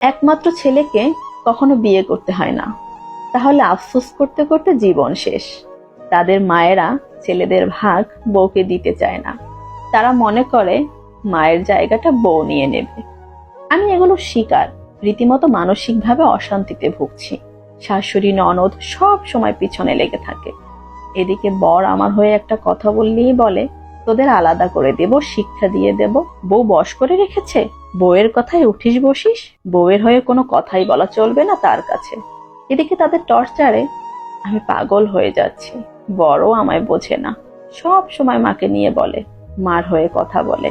একমাত্র ছেলেকে কখনো বিয়ে করতে হয় না। তাহলে আফসোস করতে করতে জীবন শেষ। তাদের মায়েরা ছেলেদের ভাগ বউকে দিতে চায় না। তারা মনে করে মায়ের জায়গাটা বউ নিয়ে নেবে। আমি এগুলো শিকার রীতিমতো মানসিকভাবে অশান্তিতে ভুগছি। শাশুড়ি, ননদ সব সময় পিছনে লেগে থাকে। এদিকে বর আমার হয়ে একটা কথা বললেই বলে, তোদের আলাদা করে দেব, শিক্ষা দিয়ে দেব, বউ বস করে রেখেছে? বউয়ের কথায় উঠিস বসিস, বউয়ের হয়ে কোনো কথাই বলা চলবে না তার কাছে। এদিকে তাদের টর্চারে আমি পাগল হয়ে যাচ্ছি বড় আমায় বোঝে না। সব সময় মাকে নিয়ে বলে, মার হয়ে কথা বলে।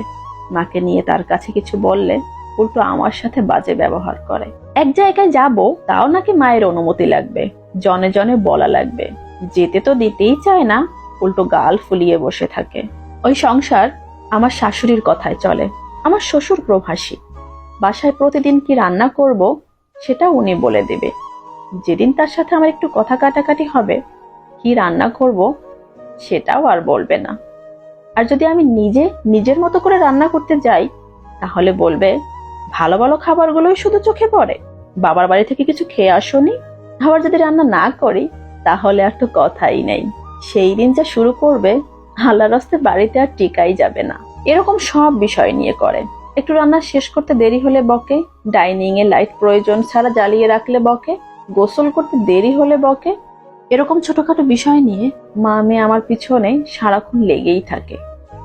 মাকে নিয়ে তার কাছে কিছু বললে উল্টো আমার সাথে বাজে ব্যবহার করে। এক জায়গায় যাব, তাও নাকি মায়ের অনুমতি লাগবে, জনে জনে বলা লাগবে। যেতে তো দিতেই চায় না, উল্টো গাল ফুলিয়ে বসে থাকে। ওই সংসার আমার শাশুড়ির কথায় চলে। আমার শ্বশুর প্রভাসী। বাসায় প্রতিদিন কি রান্না করব সেটা উনি বলে দেবে। যেদিন তার সাথে আমার একটু কথা কাটাকাটি হবে, কি রান্না করব, সেটাও আর বলবে না। আর যদি আমি নিজে, নিজের মতো করে রান্না করতে যাই, তাহলে বলবে, ভালো ভালো খাবারগুলোই শুধু চোখে পড়ে। বাবার বাড়ি থেকে কিছু খেয়ে আসোনি। আবার যদি রান্না না করি, তাহলে আর তো কথাই নেই। সেই দিন যা শুরু করবে আল্লাহ রাস্তে বাড়িতে আর টিকাই যাবে না। এরকম সব বিষয় নিয়ে করে। একটু রান্না শেষ করতে দেরি হলে বকে ডাইনিং এ লাইট প্রয়োজন ছাড়া জ্বালিয়ে রাখলে বকে, গোসল করতে দেরি হলে বকে, এরকম ছোটখাটো বিষয় নিয়ে মা মেয়ে আমার পিছনে সারাক্ষণ লেগেই থাকে।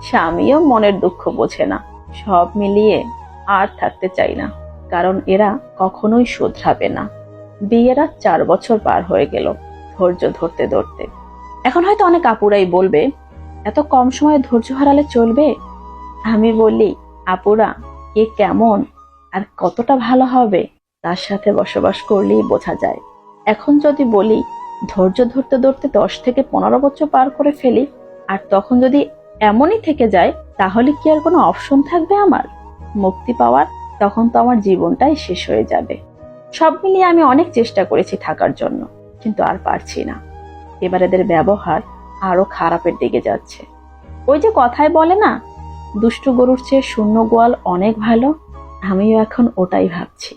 স্বামীও মনের দুঃখ বোঝে না, সব মিলিয়ে আর থাকতে চাই না, কারণ এরা কখনোই শোধরাবে না। বিয়েরা চার বছর পার হয়ে গেল ধৈর্য ধরতে ধরতে। এখন হয়তো অনেক আপুরাই বলবে, এত কম সময়ে ধৈর্য হারালে চলবে? আমি বলি, আপুরা কে কেমন? আর কতটা ভালো হবে? তার সাথে বসবাস করলেই বোঝা যায়। এখন যদি বলি, ধৈর্য ধরতে ধরতে দশ থেকে পনেরো বছর পার করে ফেলি, আর তখন যদি এমনই থেকে যায়, তাহলে কি আর কোনো অপশন থাকবে আমার? মুক্তি পাওয়ার তখন তো আমার জীবনটাই শেষ হয়ে যাবে। সব মিলিয়ে আমি অনেক চেষ্টা করেছি থাকার জন্য, কিন্তু আর পারছি না। এবার এদের ব্যবহার আরও খারাপের দিকে যাচ্ছে। ওই যে কথায় বলে না দুষ্টু গরুর চেয়ে শূন্য গোয়াল অনেক ভালো আমিও এখন ওটাই ভাবছি।